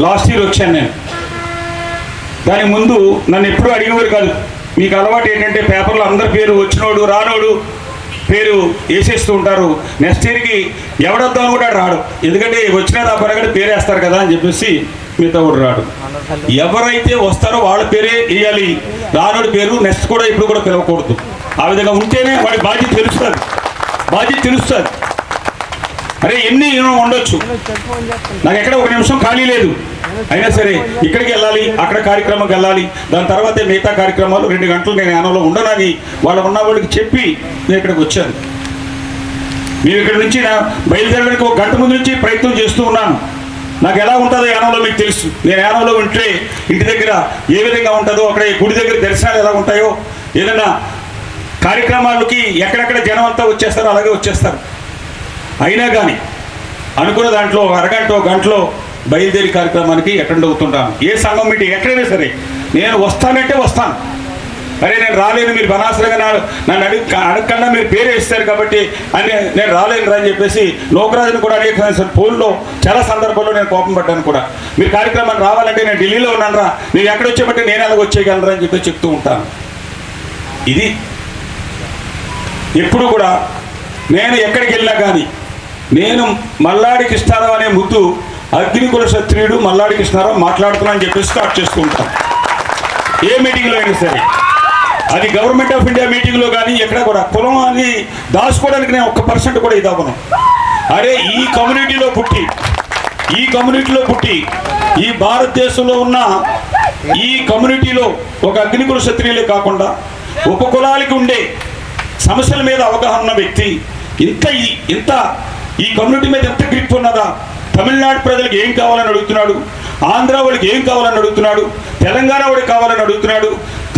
Last year వచ్చాను నేను. దాని ముందు నన్ను ఎప్పుడూ అడిగేవారు కాదు. మీకు అలవాటు ఏంటంటే పేపర్లో అందరి పేరు వచ్చినోడు రానోడు పేరు వేసేస్తూ ఉంటారు. నెక్స్ట్ ఇయర్కి ఎవడొద్దాం కూడా రాడు. ఎందుకంటే వచ్చిన నా పరగడి పేరు వేస్తారు కదా అని చెప్పేసి మిగతా కూడా రాడు. ఎవరైతే వస్తారో వాళ్ళ పేరే వేయాలి. రానోడి పేరు నెక్స్ట్ కూడా ఇప్పుడు కూడా పిలవకూడదు. ఆ విధంగా ఉంటేనే వాడి బాధ్యత తెలుస్తుంది. బాధ్యత తెలుస్తుంది. అరే ఎన్ని ఉండొచ్చు? నాకు ఎక్కడ ఒక నిమిషం ఖాళీ లేదు. అయినా సరే ఇక్కడికి వెళ్ళాలి అక్కడ కార్యక్రమంకి వెళ్ళాలి. దాని తర్వాతే మిగతా కార్యక్రమాలు రెండు గంటలు నేను యానంలో ఉండనని వాళ్ళు ఉన్న వాళ్ళకి చెప్పి నేను ఇక్కడికి వచ్చాను. మేము ఇక్కడ నుంచి నా బయలుదేరడానికి ఒక గంట ముందు నుంచి ప్రయత్నం చేస్తూ ఉన్నాను. నాకు ఎలా ఉంటుందో యానంలో మీకు తెలుసు. నేను యానంలో ఉంటే ఇంటి దగ్గర ఏ విధంగా ఉంటుందో అక్కడ గుడి దగ్గర దర్శనాలు ఎలా ఉంటాయో ఏదైనా కార్యక్రమాలకి ఎక్కడెక్కడ జనం అంతా వచ్చేస్తారో అలాగే వచ్చేస్తారు. అయినా కానీ అనుకున్న దాంట్లో ఒక అరగంట ఒక గంటలో బయలుదేరి కార్యక్రమానికి అటెండ్ అవుతుంటాను. ఏ సంఘం మీటింగ్ ఎక్కడైనా సరే నేను వస్తానంటే వస్తాను. అరే నేను రాలేను మీరు బనాసరగా నన్ను అడుగు అడగకుండా మీరు పేరు వేస్తారు కాబట్టి అని నేను రాలేను రా అని చెప్పేసి లోకరాజుని కూడా అనేక సార్ ఫోన్లో చాలా సందర్భాల్లో నేను కోపం పడ్డాను కూడా. మీరు కార్యక్రమానికి రావాలంటే నేను ఢిల్లీలో ఉన్నాను రా. మీరు ఎక్కడ వచ్చేబట్టి నేను ఎలా వచ్చేయగలరా అని చెప్పి చెప్తూ ఉంటాను. ఇది ఎప్పుడు కూడా నేను ఎక్కడికి వెళ్ళినా కానీ నేను మల్లాడి కృష్ణారావు అనే ముద్దు అగ్నికుల క్షత్రియుడు మల్లాడి కృష్ణారావు మాట్లాడుతున్నా అని చెప్పి స్టార్ట్ చేసుకుంటాను ఏ మీటింగ్లో అయినా సరే. అది గవర్నమెంట్ ఆఫ్ ఇండియా మీటింగ్లో కానీ ఎక్కడ కూడా కులం అని దాచుకోవడానికి నేను ఒక్క పర్సెంట్ కూడా ఇది అవ్వను. అరే ఈ కమ్యూనిటీలో పుట్టి ఈ కమ్యూనిటీలో పుట్టి ఈ భారతదేశంలో ఉన్న ఈ కమ్యూనిటీలో ఒక అగ్నికుల క్షత్రియులే కాకుండా ఉపకులాలకి ఉండే సమస్యల మీద అవగాహన ఉన్న వ్యక్తి ఇంత ఈ- ఇంత ఈ కమ్యూనిటీ మీద ఎంత గ్రిప్ ఉన్నదా? తమిళనాడు ప్రజలకు ఏం కావాలని అడుగుతున్నాడు? ఆంధ్ర వాడికి ఏం కావాలని అడుగుతున్నాడు? తెలంగాణ వాడికి కావాలని అడుగుతున్నాడు?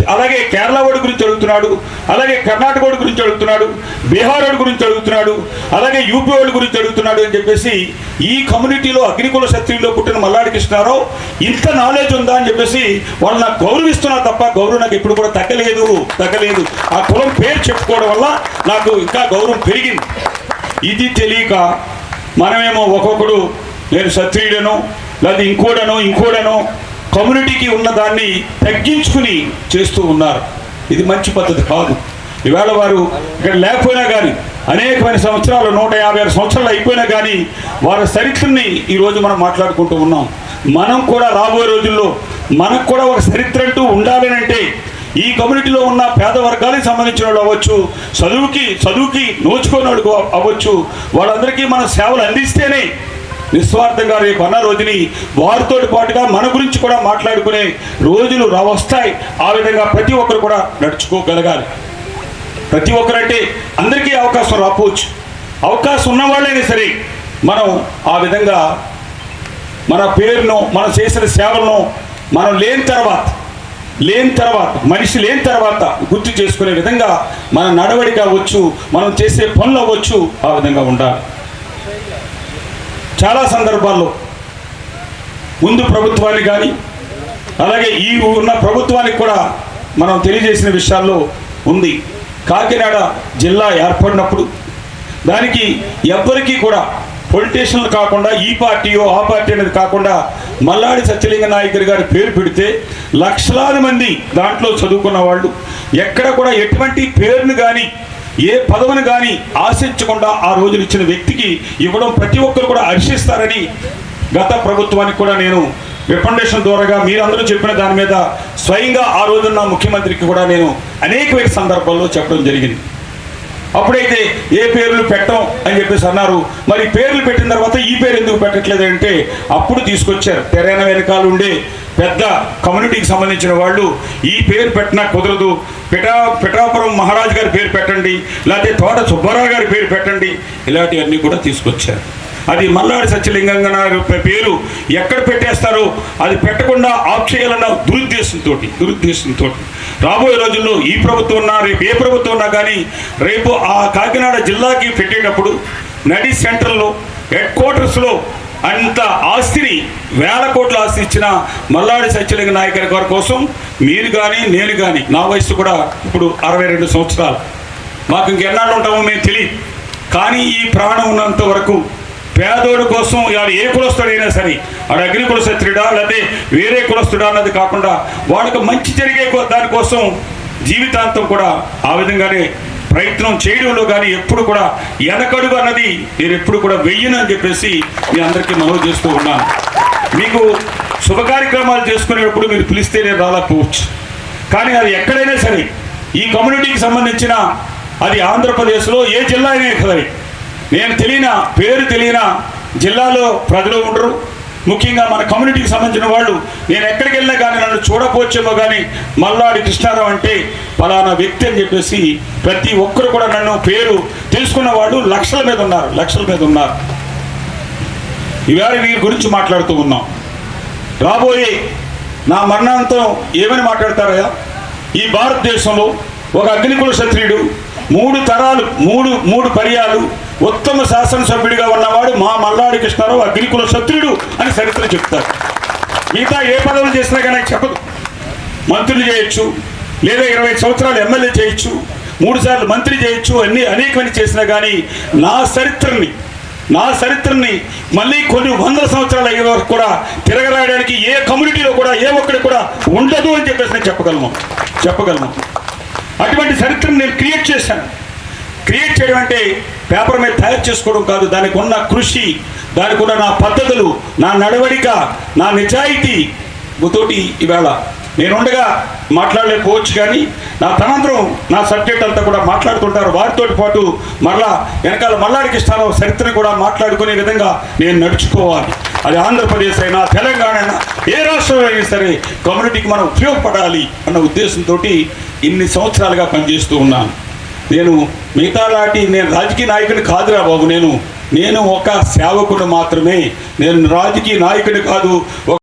అలాగే కేరళ వాడి గురించి అడుగుతున్నాడు? అలాగే కర్ణాటక వాడి గురించి అడుగుతున్నాడు? బీహార్ వాడి గురించి అడుగుతున్నాడు? అలాగే యూపీ వాడి గురించి అడుగుతున్నాడు అని చెప్పేసి ఈ కమ్యూనిటీలో అగ్నికుల క్షత్రియుల్లో పుట్టిన మల్లాడి కృష్ణారావు ఇంత నాలెడ్జ్ ఉందా అని చెప్పేసి వాళ్ళు నాకు గౌరవిస్తున్నారు తప్ప గౌరవం నాకు ఎప్పుడు కూడా తగ్గలేదు తగ్గలేదు. ఆ కులం పేరు చెప్పుకోవడం వల్ల నాకు ఇంకా గౌరవం పెరిగింది. ఇది తెలియక మనమేమో ఒక్కొక్కడు నేను క్షత్రియుడను లేదా ఇంకోడనో ఇంకోడనో కమ్యూనిటీకి ఉన్న దాన్ని తగ్గించుకుని చేస్తూ ఉన్నారు. ఇది మంచి పద్ధతి కాదు. ఈవేళ వారు ఇక్కడ లేకపోయినా కానీ అనేకమైన సంవత్సరాలు నూట యాభై ఆరు సంవత్సరాలు అయిపోయినా కానీ వారి చరిత్రని ఈరోజు మనం మాట్లాడుకుంటూ ఉన్నాం. మనం కూడా రాబోయే రోజుల్లో మనకు కూడా ఒక చరిత్ర అంటూ ఉండాలని అంటే ఈ కమ్యూనిటీలో ఉన్న పేద వర్గాలకు సంబంధించిన వాళ్ళు అవ్వచ్చు చదువుకి చదువుకి నోచుకున్న వాళ్ళు అవ్వచ్చు. వాళ్ళందరికీ మన సేవలు అందిస్తేనే నిస్వార్థంగా రేపు అన్న రోజుని వారితో పాటుగా మన గురించి కూడా మాట్లాడుకునే రోజులు రా వస్తాయి. ఆ విధంగా ప్రతి ఒక్కరు కూడా నడుచుకోగలగాలి. ప్రతి ఒక్కరంటే అందరికీ అవకాశం రాపోవచ్చు అవకాశం ఉన్న వాళ్ళైనా సరే మనం ఆ విధంగా మన పేరును మనం చేసిన సేవలను మనం లేని తర్వాత లేని తర్వాత మనిషి లేని తర్వాత గుర్తు చేసుకునే విధంగా మన నడవడిక అవ్వచ్చు మనం చేసే పనులు అవ్వచ్చు ఆ విధంగా ఉండాలి. చాలా సందర్భాల్లో ముందు ప్రభుత్వాన్ని కానీ అలాగే ఈ ఉన్న ప్రభుత్వానికి కూడా మనం తెలియజేసిన విషయాల్లో ఉంది. కాకినాడ జిల్లా ఏర్పడినప్పుడు దానికి ఎవ్వరికీ కూడా పొలిటీషియన్లు కాకుండా ఈ పార్టీయో ఆ పార్టీ అనేది కాకుండా మల్లాడి సత్యలింగ నాయకర్ గారి పేరు పెడితే లక్షలాది మంది దాంట్లో చదువుకున్న వాళ్ళు ఎక్కడ కూడా ఎటువంటి పేరును కానీ ఏ పదవిని కానీ ఆశించకుండా ఆ రోజులు ఇచ్చిన వ్యక్తికి ఇవ్వడం ప్రతి ఒక్కరు కూడా హర్షిస్తారని గత ప్రభుత్వానికి కూడా నేను రికమెండేషన్ ద్వారాగా మీరందరూ చెప్పిన దాని మీద స్వయంగా ఆ రోజున్న ముఖ్యమంత్రికి కూడా నేను అనేక సందర్భాల్లో చెప్పడం జరిగింది. అప్పుడైతే ఏ పేర్లు పెట్టం అని చెప్పేసి అన్నారు. మరి పేర్లు పెట్టిన తర్వాత ఈ పేరు ఎందుకు పెట్టట్లేదు అంటే అప్పుడు తీసుకొచ్చారు. తెరైన వెనకాల ఉండే పెద్ద కమ్యూనిటీకి సంబంధించిన వాళ్ళు ఈ పేరు పెట్టినా కుదరదు. పిఠా పిఠాపురం మహారాజు గారి పేరు పెట్టండి లేకపోతే తోట సుబ్బారావు గారి పేరు పెట్టండి ఇలాంటివన్నీ కూడా తీసుకొచ్చారు. అది మల్లాడి సత్యలింగంగా పేరు ఎక్కడ పెట్టేస్తారో అది పెట్టకుండా ఆఫ్ చేయాలన్న దురుద్దేశంతో దురుద్దేశంతో రాబోయే రోజుల్లో ఈ ప్రభుత్వం ఉన్నా రేపు ఏ ప్రభుత్వం ఉన్నా కానీ రేపు ఆ కాకినాడ జిల్లాకి పెట్టేటప్పుడు నడి సెంటర్లో హెడ్ క్వార్టర్స్లో అంత ఆస్తిని వేల కోట్ల ఆస్తి ఇచ్చిన మల్లాడి సత్యలింగ నాయకర్ గారి కోసం మీరు కానీ నేను కానీ నా వయసు కూడా ఇప్పుడు అరవై రెండు సంవత్సరాలు. మాకు ఇంకెన్నాళ్ళు ఉంటామో మేము తెలియదు కానీ ఈ ప్రాణం ఉన్నంత వరకు పేదోడి కోసం వాడు ఏ కులస్తుడైనా సరే వాడు అగ్ని కులశత్రుడా లేకపోతే వేరే కులస్తుడా అన్నది కాకుండా వాడికి మంచి జరిగే దానికోసం జీవితాంతం కూడా ఆ విధంగానే ప్రయత్నం చేయడంలో కానీ ఎప్పుడు కూడా వెనకడుగు అన్నది నేను ఎప్పుడు కూడా వెయ్యను అని చెప్పేసి మీ అందరికీ మనవి చేస్తూ ఉన్నాను. మీకు శుభ కార్యక్రమాలు చేసుకునేటప్పుడు మీరు పిలిస్తే నేను రాలేకపోవచ్చు. కానీ అది ఎక్కడైనా సరే ఈ కమ్యూనిటీకి సంబంధించిన అది ఆంధ్రప్రదేశ్లో ఏ జిల్లా అయినా సరే నేను తెలియన పేరు తెలియన జిల్లాలో ప్రజలు ఉండరు. ముఖ్యంగా మన కమ్యూనిటీకి సంబంధించిన వాళ్ళు నేను ఎక్కడికి వెళ్ళినా కానీ నన్ను చూడకపోవచ్చేమో కానీ మల్లాడి కృష్ణారావు అంటే ఫలానా వ్యక్తి అని చెప్పేసి ప్రతి ఒక్కరు కూడా నన్ను పేరు తెలుసుకున్న వాళ్ళు లక్షల మీద ఉన్నారు లక్షల మీద ఉన్నారు. ఈవేళ వీరి గురించి మాట్లాడుతూ ఉన్నాం. రాబోయే నా మరణాంతం ఏమని మాట్లాడతారయ్యా ఈ భారతదేశంలో ఒక అగ్నికుల క్షత్రియుడు మూడు తరాలు మూడు మూడు పర్యాలు ఉత్తమ శాసనసభ్యుడిగా ఉన్నవాడు మా మల్లాడి కృష్ణారావు అగ్నికుల శత్రుడు అని చరిత్ర చెప్తారు. మిగతా ఏ పదవులు చేసినా కానీ చెప్పదు. మంత్రులు చేయొచ్చు లేదా ఇరవై సంవత్సరాలు ఎమ్మెల్యే చేయొచ్చు మూడు సార్లు మంత్రి చేయొచ్చు అన్ని అనేకమని చేసినా కానీ నా చరిత్రని నా చరిత్రని మళ్ళీ కొన్ని వందల సంవత్సరాలు అయ్యే వరకు కూడా తిరగరాయడానికి ఏ కమ్యూనిటీలో కూడా ఏ ఒక్కడి కూడా ఉండదు అని చెప్పేసి నేను చెప్పగలను. చెప్పగలను. అటువంటి చరిత్రను నేను క్రియేట్ చేశాను. క్రియేట్ చేయడం అంటే పేపర్ మీద తయారు చేసుకోవడం కాదు. దానికి ఉన్న కృషి దానికి ఉన్న నా పద్ధతులు నా నడవడిక నా నిజాయితీ తోటి ఈవేళ నేను ఉండగా మాట్లాడలేకపోవచ్చు కానీ నా తనంతరం నా సబ్జెక్ట్ అంతా కూడా మాట్లాడుతుంటారు. వారితో పాటు మరలా వెనకాల మల్లాడికి ఇస్తాను చరిత్రను కూడా మాట్లాడుకునే విధంగా నేను నడుచుకోవాలి. అది ఆంధ్రప్రదేశ్ అయినా తెలంగాణ అయినా ఏ రాష్ట్రం అయినా సరే కమ్యూనిటీకి మనం ఉపయోగపడాలి అన్న ఉద్దేశంతో ఇన్ని సంవత్సరాలుగా పనిచేస్తూ ఉన్నాను. నేను మిగతా లాంటి నేను రాజకీయ నాయకుడు కాదురా బాబు నేను నేను ఒక సేవకుడు మాత్రమే. నేను రాజకీయ నాయకుడు కాదు